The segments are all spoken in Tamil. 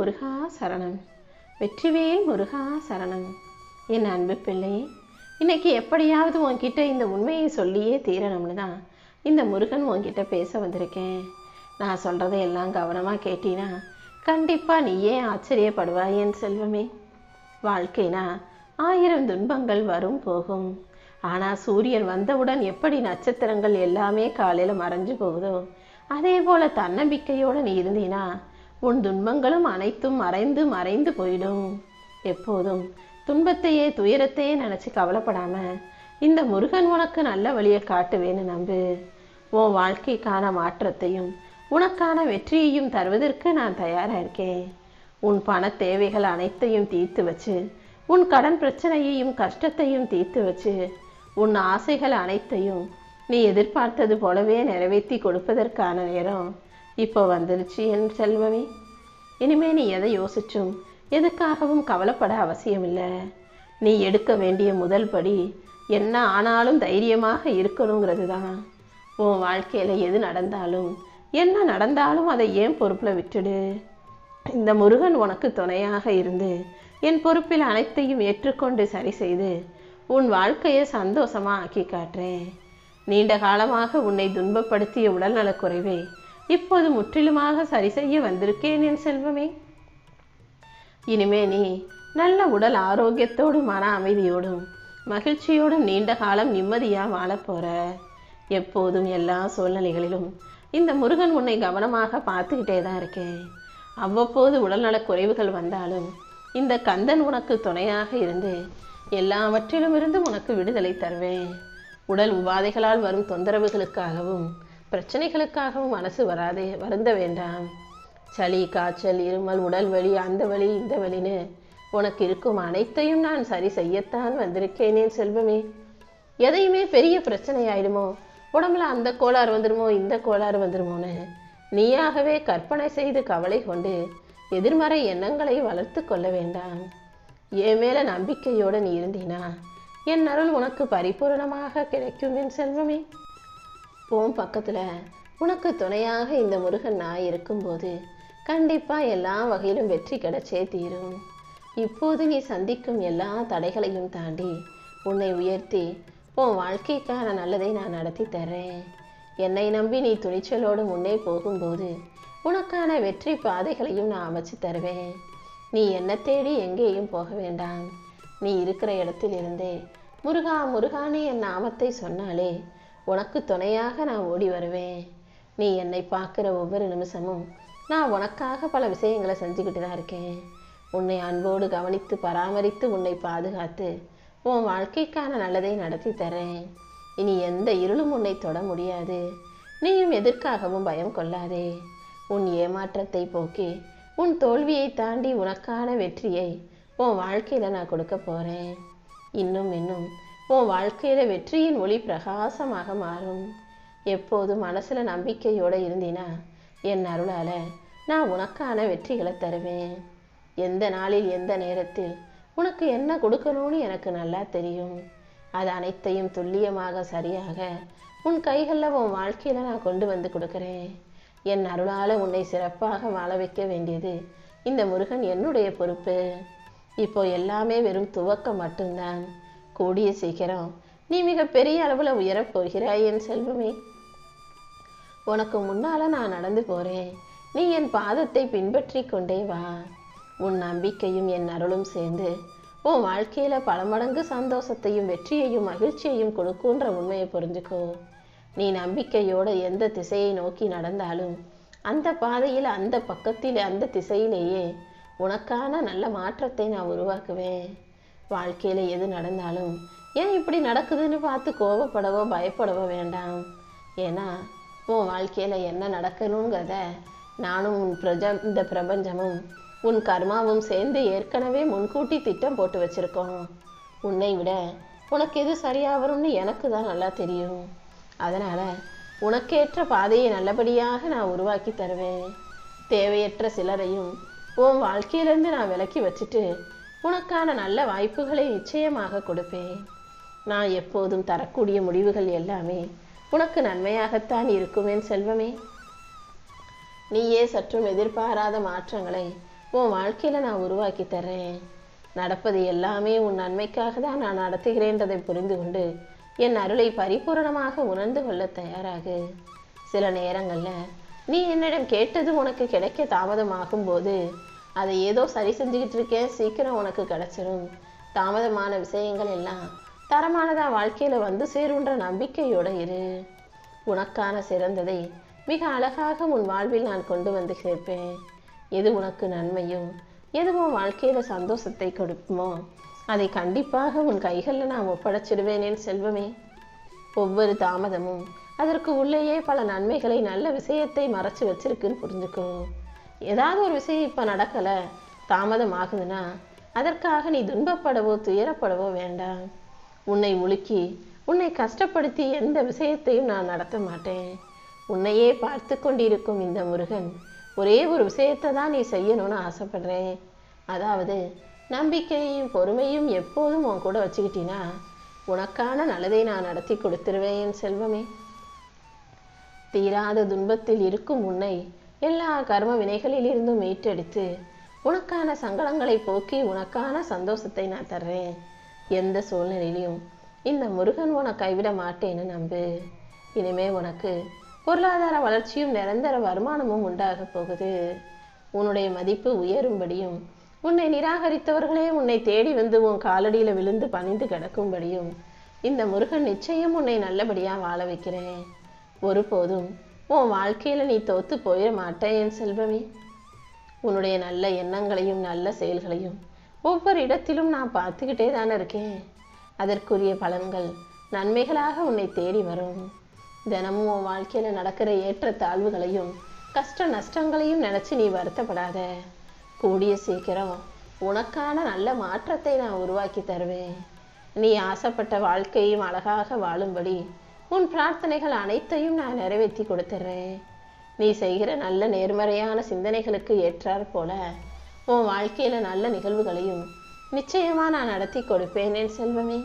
முருகா சரணம். வெற்றிவேல் முருகா சரணம். என் அன்பு பிள்ளையே இன்னைக்கு எப்படியாவது உன்கிட்ட இந்த உண்மையை சொல்லியே தீரணும்னு தான் இந்த முருகன் உன்கிட்ட பேச வந்திருக்கேன். நான் சொல்கிறத எல்லாம் கவனமாக கேட்டினா கண்டிப்பாக நீயே ஆச்சரியப்படுவாய் என் செல்வமே. வாழ்க்கைனா ஆயிரம் துன்பங்கள் வரும் போகும். ஆனால் சூரியன் வந்தவுடன் எப்படி நட்சத்திரங்கள் எல்லாமே காலையில் மறைஞ்சு போகுதோ அதே போல் தன்னம்பிக்கையோடு நீ இருந்தீனா உன் துன்பங்களும் அனைத்தும் மறைந்து மறைந்து போயிடும். எப்போதும் துன்பத்தையே துயரத்தையே நினச்சி கவலைப்படாம இந்த முருகன் உனக்கு நல்ல வழியை காட்டுவேன்னு நம்பு. உன் வாழ்க்கைக்கான மாற்றத்தையும் உனக்கான வெற்றியையும் தருவதற்கு நான் தயாராக இருக்கேன். உன் பண தேவைகள் அனைத்தையும் தீர்த்து வச்சு உன் கடன் பிரச்சனையையும் கஷ்டத்தையும் தீர்த்து வச்சு உன் ஆசைகள் அனைத்தையும் நீ எதிர்பார்த்தது போலவே நிறைவேற்றி கொடுப்பதற்கான நேரம் இப்போ வந்துருச்சு என் செல்வமே. இனிமே நீ எதை யோசிச்சும்? எதுக்காகவும் கவலைப்பட அவசியமில்லை. நீ எடுக்க வேண்டிய முதல் படி என்ன ஆனாலும் தைரியமாக இருக்கணுங்கிறது தான் உன் வாழ்க்கையில் எது நடந்தாலும் என்ன நடந்தாலும் அதை ஏன் பொறுப்பில் விட்டுடு? இந்த முருகன் உனக்கு துணையாக இருந்து என் பொறுப்பில் அனைத்தையும் ஏற்றுக்கொண்டு சரி செய்து உன் வாழ்க்கையை சந்தோஷமாக ஆக்கி காட்டுறேன். நீண்ட காலமாக உன்னை துன்பப்படுத்திய உடல்நலக்குறைவை இப்போது முற்றிலுமாக சரி செய்ய வந்திருக்கேன் என் செல்வமே. இனிமே நீ நல்ல உடல் ஆரோக்கியத்தோடும் மன அமைதியோடும் மகிழ்ச்சியோடும் நீண்ட காலம் நிம்மதியாக வாழப்போற எப்போதும் எல்லா சூழ்நிலைகளிலும் இந்த முருகன் உன்னை கவனமாக பார்த்துக்கிட்டே தான் இருக்கேன். அவ்வப்போது உடல்நலக் குறைவுகள் வந்தாலும் இந்த கந்தன் உனக்கு துணையாக இருந்து எல்லாவற்றிலும் இருந்து உனக்கு விடுதலை தருவேன். உடல் உபாதைகளால் வரும் தொந்தரவுகளுக்காகவும் பிரச்சனைகளுக்காகவும் மனசு வராதே வருந்த வேண்டாம். சளி காய்ச்சல் இருமல் உடல் வலி அந்த வலி இந்த வலின்னு உனக்கு இருக்கும் அனைத்தையும் நான் சரி செய்யத்தான் வந்திருக்கேனே செல்வமே. எதையுமே பெரிய பிரச்சனை ஆயிடுமோ உடம்புல அந்த கோளாறு வந்துடுமோ இந்த கோளாறு வந்துடுமோன்னு நீயாகவே கற்பனை செய்து கவலை கொண்டு எதிர்மறை எண்ணங்களை வளர்த்து கொள்ள வேண்டாம். என் மேல நம்பிக்கையோடு நீ இருந்தீனா என் அருள் உனக்கு பரிபூரணமாக கிடைக்கும் என் செல்வமே. உன் பக்கத்தில். உனக்கு துணையாக இந்த முருகன் நான் இருக்கும்போது கண்டிப்பாக எல்லா வகையிலும் வெற்றி கிடைச்சே தீரும். இப்போது நீ சந்திக்கும் எல்லா தடைகளையும் தாண்டி உன்னை உயர்த்தி உன் வாழ்க்கைக்கான நல்லதை நான் நடத்தி தர்றேன். என்னை நம்பி நீ துணிச்சலோடு முன்னே போகும்போது உனக்கான வெற்றி பாதைகளையும் நான் அமைச்சு தருவேன். நீ என்ன தேடி எங்கேயும் போக வேண்டாம். நீ இருக்கிற இடத்தில் இருந்தே முருகா முருகானே என் நாமத்தை சொன்னாலே உனக்கு துணையாக நான் ஓடி வருவேன். நீ என்னை பார்க்குற ஒவ்வொரு நிமிஷமும் நான் உனக்காக பல விஷயங்களை செஞ்சுக்கிட்டு தான் இருக்கேன். உன்னை அன்போடு கவனித்து பராமரித்து உன்னை பாதுகாத்து உன் வாழ்க்கைக்கான நல்லதை நடத்தி தரேன். இனி எந்த இருளும் உன்னை தொட முடியாது. நீயும் எதற்காகவும் பயம் கொள்ளாதே. உன் ஏமாற்றத்தை போக்கி உன் தோல்வியை தாண்டி உனக்கான வெற்றியை உன் வாழ்க்கையில் நான் கொடுக்க போகிறேன் இன்னும் இன்னும் உன் வாழ்க்கையில் வெற்றியின் ஒளி பிரகாசமாக மாறும். எப்போதும் மனசில் நம்பிக்கையோடு இருந்தினா என் அருளால் நான் உனக்கான வெற்றிகளை தருவேன். எந்த நாளில் எந்த நேரத்தில் உனக்கு என்ன கொடுக்கணும்னு எனக்கு நல்லா தெரியும். அது அனைத்தையும் துல்லியமாக சரியாக உன் கைகளில் உன் வாழ்க்கையில் நான் கொண்டு வந்து கொடுக்குறேன். என் அருளால் உன்னை சிறப்பாக வாழ வைக்க வேண்டியது இந்த முருகன் என்னுடைய பொறுப்பு. இப்போ எல்லாமே வெறும் துவக்கம் மட்டும்தான். கூடிய சீக்கிரம் நீ மிக பெரிய அளவில் உயரப் போகிறாய் என் செல்வமே. உனக்கு முன்னால நான் நடந்து போறேன். நீ என் பாதத்தை பின்பற்றி கொண்டே வா. உன் நம்பிக்கையும் என் அருளும் சேர்ந்து உன் வாழ்க்கையில பல மடங்கு சந்தோஷத்தையும் வெற்றியையும் மகிழ்ச்சியையும் கொடுக்குன்ற உண்மையை புரிஞ்சுக்கோ. நீ நம்பிக்கையோட எந்த திசையை நோக்கி நடந்தாலும் அந்த பாதையில் அந்த பக்கத்தில் அந்த திசையிலேயே உனக்கான நல்ல மாற்றத்தை நான் உருவாக்குவேன். வாழ்க்கையில் எது நடந்தாலும் ஏன் இப்படி நடக்குதுன்னு பார்த்து கோபப்படவோ பயப்படவோ வேண்டாம். ஏன்னா உன் வாழ்க்கையில் என்ன நடக்கணுங்கிறத நானும் உன் பிரஜ இந்த பிரபஞ்சமும் உன் கர்மாவும் சேர்ந்து ஏற்கனவே முன்கூட்டி திட்டம் போட்டு வச்சிருக்கோம். உன்னை விட உனக்கு எது சரியாக வரும்னு எனக்கு தான் நல்லா தெரியும். அதனால் உனக்கேற்ற பாதையை நல்லபடியாக நான் உருவாக்கி தருவேன். தேவையற்ற சிலரையும் உன் வாழ்க்கையிலேருந்து நான் விலக்கி வச்சுட்டு உனக்கான நல்ல வாய்ப்புகளை நிச்சயமாக கொடுப்பேன். நான் எப்போதும் தரக்கூடிய முடிவுகள் எல்லாமே உனக்கு நன்மையாகத்தான் இருக்குமேன் செல்வமே. நீயே சற்றும் எதிர்பாராத மாற்றங்களை உன் வாழ்க்கையில் நான் உருவாக்கி தர்றேன். நடப்பது எல்லாமே உன் நன்மைக்காக தான் நான் நடத்துகிறேன்றதை புரிந்து கொண்டு என் அருளை பரிபூரணமாக உணர்ந்து கொள்ள தயாராகு. சில நேரங்களில் நீ என்னிடம் கேட்டது உனக்கு கிடைக்க தாமதமாகும் போது அதை ஏதோ சரி செஞ்சுக்கிட்டு இருக்கேன். சீக்கிரம் உனக்கு கிடச்சிரும். தாமதமான விஷயங்கள் எல்லாம் தரமானதாக வாழ்க்கையில் வந்து சேருன்ற நம்பிக்கையோட இரு. உனக்கான சிறந்ததை மிக அழகாக உன் வாழ்வில் நான் கொண்டு வந்து சேர்ப்பேன். எது உனக்கு நன்மையும் எதுவும் வாழ்க்கையில் சந்தோஷத்தை கொடுக்குமோ அதை கண்டிப்பாக உன் கைகளில் நான் ஒப்படைச்சிடுவேனேன் செல்வமே. ஒவ்வொரு தாமதமும் அதற்கு உள்ளேயே பல நன்மைகளை நல்ல விஷயத்தை மறைச்சு வச்சிருக்குன்னு புரிஞ்சுக்கோ. ஏதாவது ஒரு விஷயம் இப்போ நடக்கலை தாமதம் ஆகுதுன்னா அதற்காக நீ துன்பப்படவோ துயரப்படவோ வேண்டாம். உன்னை உலுக்கி உன்னை கஷ்டப்படுத்தி எந்த விஷயத்தையும் நான் நடத்த மாட்டேன். உன்னையே பார்த்து கொண்டிருக்கும் இந்த முருகன் ஒரே ஒரு விஷயத்தை தான் நீ செய்யணும்னு ஆசைப்படுறேன். அதாவது நம்பிக்கையும் பொறுமையும் எப்போதும் உன் கூட வச்சுக்கிட்டினா உனக்கான நல்லதை நான் நடத்தி கொடுத்துருவேன் என் செல்வமே. தீராத துன்பத்தில் இருக்கும் உன்னை எல்லா கர்ம வினைகளிலிருந்தும் மீட்டெடுத்து உனக்கான சங்கடங்களை போக்கி உனக்கான சந்தோஷத்தை நான் தர்றேன். எந்த சூழ்நிலையிலையும் இந்த முருகன் உனக்கு கைவிட மாட்டேன்னு நம்பு. இனிமே உனக்கு பொருளாதார வளர்ச்சியும் நிரந்தர வருமானமும் உண்டாக போகுது. உன்னுடைய மதிப்பு உயரும்படியும் உன்னை நிராகரித்தவர்களே உன்னை தேடி வந்து உன் காலடியில் விழுந்து பணிந்து கிடக்கும்படியும் இந்த முருகன் நிச்சயம் உன்னை நல்லபடியாக வாழ வைக்கிறேன். ஒருபோதும் உன் வாழ்க்கையில் நீ தோத்து போயிட மாட்டேன் என் செல்வமே. உன்னுடைய நல்ல எண்ணங்களையும் நல்ல செயல்களையும் ஒவ்வொரு இடத்திலும் நான் பார்த்துக்கிட்டே தானே இருக்கேன். அதற்குரிய பலன்கள் நன்மைகளாக உன்னை தேடி வரும். தினமும் உன் வாழ்க்கையில் நடக்கிற ஏற்ற தாழ்வுகளையும் கஷ்ட நஷ்டங்களையும் நினச்சி நீ வருத்தப்படாத. கூடிய சீக்கிரம் உனக்கான நல்ல மாற்றத்தை நான் உருவாக்கி தருவேன். நீ ஆசைப்பட்ட வாழ்க்கையும் அழகாக வாழும்படி உன் பிரார்த்தனைகள் அனைத்தையும் நான் நிறைவேற்றி கொடுத்துட்றேன் நீ செய்கிற நல்ல நேர்மறையான சிந்தனைகளுக்கு ஏற்றாற் போல உன் வாழ்க்கையில் நல்ல நிகழ்வுகளையும் நிச்சயமாக நான் நடத்தி கொடுப்பேன் என் செல்வமே.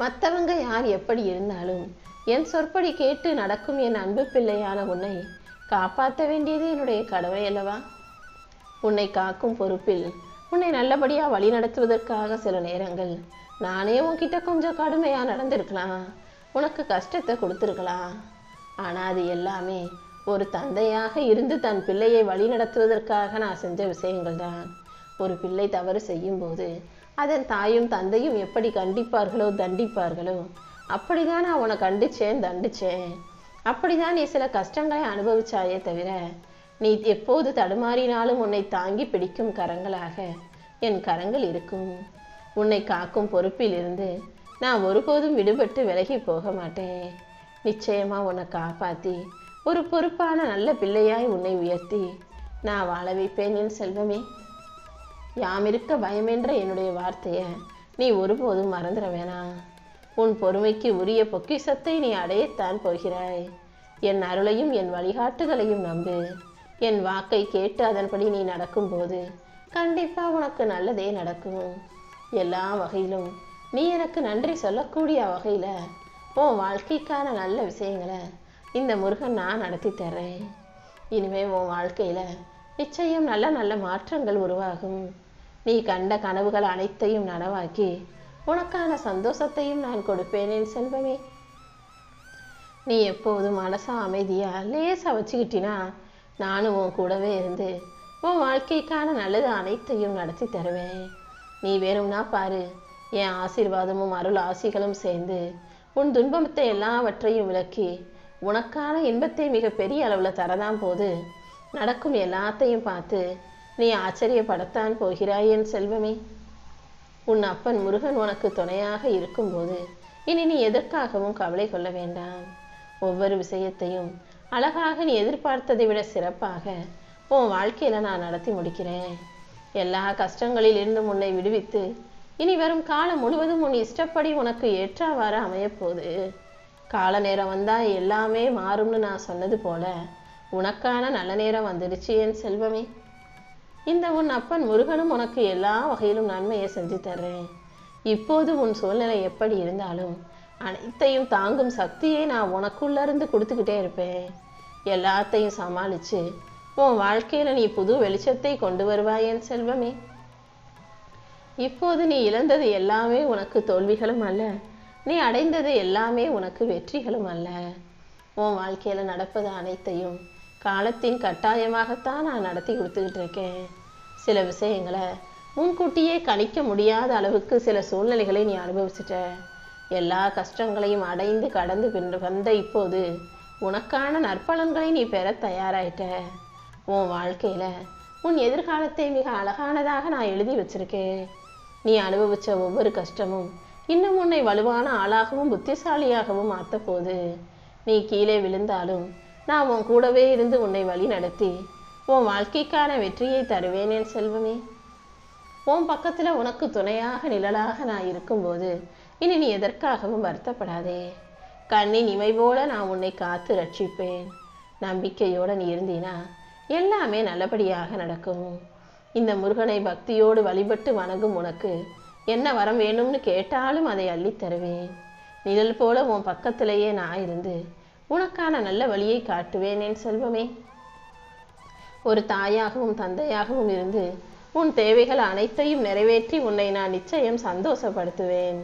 மற்றவங்க யார் எப்படி இருந்தாலும் என் சொற்படி கேட்டு நடக்கும் என் அன்பு பிள்ளையான உன்னை காப்பாற்ற வேண்டியது என்னுடைய கடமை அல்லவா? உன்னை காக்கும் பொறுப்பில் உன்னை நல்லபடியாக வழி நடத்துவதற்காக சில நேரங்கள் நானே உன்கிட்ட கொஞ்சம் கடுமையாக நடந்திருக்கலாம். உனக்கு கஷ்டத்தை கொடுத்துருக்கலாம். ஆனால் அது எல்லாமே ஒரு தந்தையாக இருந்து தன் பிள்ளையை வழி நடத்துவதற்காக நான் செஞ்ச விஷயங்கள் தான் ஒரு பிள்ளை தவறு செய்யும்போது அதன் தாயும் தந்தையும் எப்படி கண்டிப்பார்களோ தண்டிப்பார்களோ அப்படிதான் நான் உன்னை கண்டிச்சேன் தண்டிச்சேன். அப்படிதான் நீ சில கஷ்டங்களை அனுபவிச்சாயே தவிர நீ எப்போது தடுமாறினாலும் உன்னை தாங்கி பிடிக்கும் கரங்களாக என் கரங்கள் இருக்கும். உன்னை காக்கும் பொறுப்பில் இருந்து நான் ஒருபோதும் விடுபட்டு விலகி போக மாட்டேன். நிச்சயமா உன்னை காப்பாத்தி ஒரு பொறுப்பான நல்ல பிள்ளையாய் உன்னை உயர்த்தி நான் வாழ வைப்பேன் என் செல்வமே. யாமிருக்க பயமென்ற என்னுடைய வார்த்தையை நீ ஒருபோதும் மறந்துட வேணாம். உன் பொறுமைக்கு உரிய பொக்கிஷத்தை நீ அடையத்தான் போகிறாய். என் அருளையும் என் வழிகாட்டுதலையும் நம்பு. என் வாக்கை கேட்டு அதன்படி நீ நடக்கும்போது கண்டிப்பாக உனக்கு நல்லதே நடக்கும். எல்லா வகையிலும் நீ எனக்கு நன்றி சொல்லக்கூடிய வகையில் உன் வாழ்க்கைக்கான நல்ல விஷயங்களை இந்த முருகன் நான் நடத்தி தர்றேன். இனிமே உன் வாழ்க்கையில் நிச்சயம் நல்ல நல்ல மாற்றங்கள் உருவாகும். நீ கண்ட கனவுகள் அனைத்தையும் நனவாக்கி உனக்கான சந்தோஷத்தையும் நான் கொடுப்பேனே செல்வமே. நீ எப்போதும் மனசா அமைதியாக லேசாக வச்சுக்கிட்டினா நானும் உன் கூடவே இருந்து உன் வாழ்க்கைக்கான நல்லது அனைத்தையும் நடத்தி தருவேன். நீ வேணும்னா பாரு என் ஆசீர்வாதமும் அருள் ஆசிகளும் சேர்ந்து உன் துன்பத்தை எல்லாவற்றையும் விளக்கி உனக்கான இன்பத்தை மிக பெரிய அளவில் தரதான் போது நடக்கும் எல்லாத்தையும் பார்த்து நீ ஆச்சரியப்படத்தான் போகிறாய் என் செல்வமே. உன் அப்பன் முருகன் உனக்கு துணையாக இருக்கும்போது இனி நீ எதற்காகவும் கவலை கொள்ள வேண்டாம். ஒவ்வொரு விஷயத்தையும் அழகாக நீ எதிர்பார்த்ததை விட சிறப்பாக உன் வாழ்க்கையில நான் நடத்தி முடிக்கிறேன். எல்லா கஷ்டங்களில் இருந்தும் உன்னை விடுவித்து இனி வரும் காலம் முழுவதும் உன் இஷ்டப்படி உனக்கு ஏற்றாவாறு அமையப்போகுது. கால நேரம் வந்தா எல்லாமே மாறும்னு நான் சொன்னது போல உனக்கான நல்ல நேரம் வந்துடுச்சு என் செல்வமே. இந்த உன் அப்பன் முருகனும் உனக்கு எல்லா வகையிலும் நன்மையை செஞ்சு தர்றேன். இப்போது உன் சூழ்நிலை எப்படி இருந்தாலும் அனைத்தையும் தாங்கும் சக்தியை நான் உனக்குள்ள இருந்து கொடுத்துக்கிட்டே இருப்பேன். எல்லாத்தையும் சமாளிச்சு உன் வாழ்க்கையில நீ புது வெளிச்சத்தை கொண்டு வருவாய் என் செல்வமே. இப்போது நீ இழந்தது எல்லாமே உனக்கு தோல்விகளும் அல்ல. நீ அடைந்தது எல்லாமே உனக்கு வெற்றிகளும் அல்ல. உன் வாழ்க்கையில் நடப்பது அனைத்தையும் காலத்தின் கட்டாயமாகத்தான் நான் நடத்தி கொடுத்துக்கிட்டு இருக்கேன் சில விஷயங்களை முன்கூட்டியே கணிக்க முடியாத அளவுக்கு சில சூழ்நிலைகளை நீ அனுபவிச்சிட்ட. எல்லா கஷ்டங்களையும் அடைந்து கடந்து பின் வந்த இப்போது உனக்கான நற்பலன்களை நீ பெற தயாராயிட்ட. உன் வாழ்க்கையில் உன் எதிர்காலத்தை மிக அழகானதாக நான் எழுதி வச்சிருக்கேன். நீ அனுபவிச்ச ஒவ்வொரு கஷ்டமும் இன்னும் உன்னை வலுவான ஆளாகவும் புத்திசாலியாகவும் ஆத்தப்போது. நீ கீழே விழுந்தாலும் நான் உன் கூடவே இருந்து உன்னை வழி நடத்தி உன் வாழ்க்கைக்கான வெற்றியை தருவேன் என் செல்வமே. உன் பக்கத்தில் உனக்கு துணையாக நிழலாக நான் இருக்கும்போது இனி நீ எதற்காகவும் வருத்தப்படாதே. கண்ணின் இமை போல நான் உன்னை காத்து ரட்சிப்பேன். நம்பிக்கையோடு நீ இருந்தீனா எல்லாமே நல்லபடியாக நடக்கும். இந்த முருகனை பக்தியோடு வழிபட்டு வணங்கும் உனக்கு என்ன வரம் வேணும்னு கேட்டாலும் அதை அள்ளித் தருவேன். நிழல் போல உன் பக்கத்திலேயே நான் இருந்து உனக்கான நல்ல வழியை காட்டுவேன் என் செல்வமே. ஒரு தாயாகவும் தந்தையாகவும் இருந்து உன் தேவைகள் அனைத்தையும் நிறைவேற்றி உன்னை நான் நிச்சயம் சந்தோஷப்படுத்துவேன்.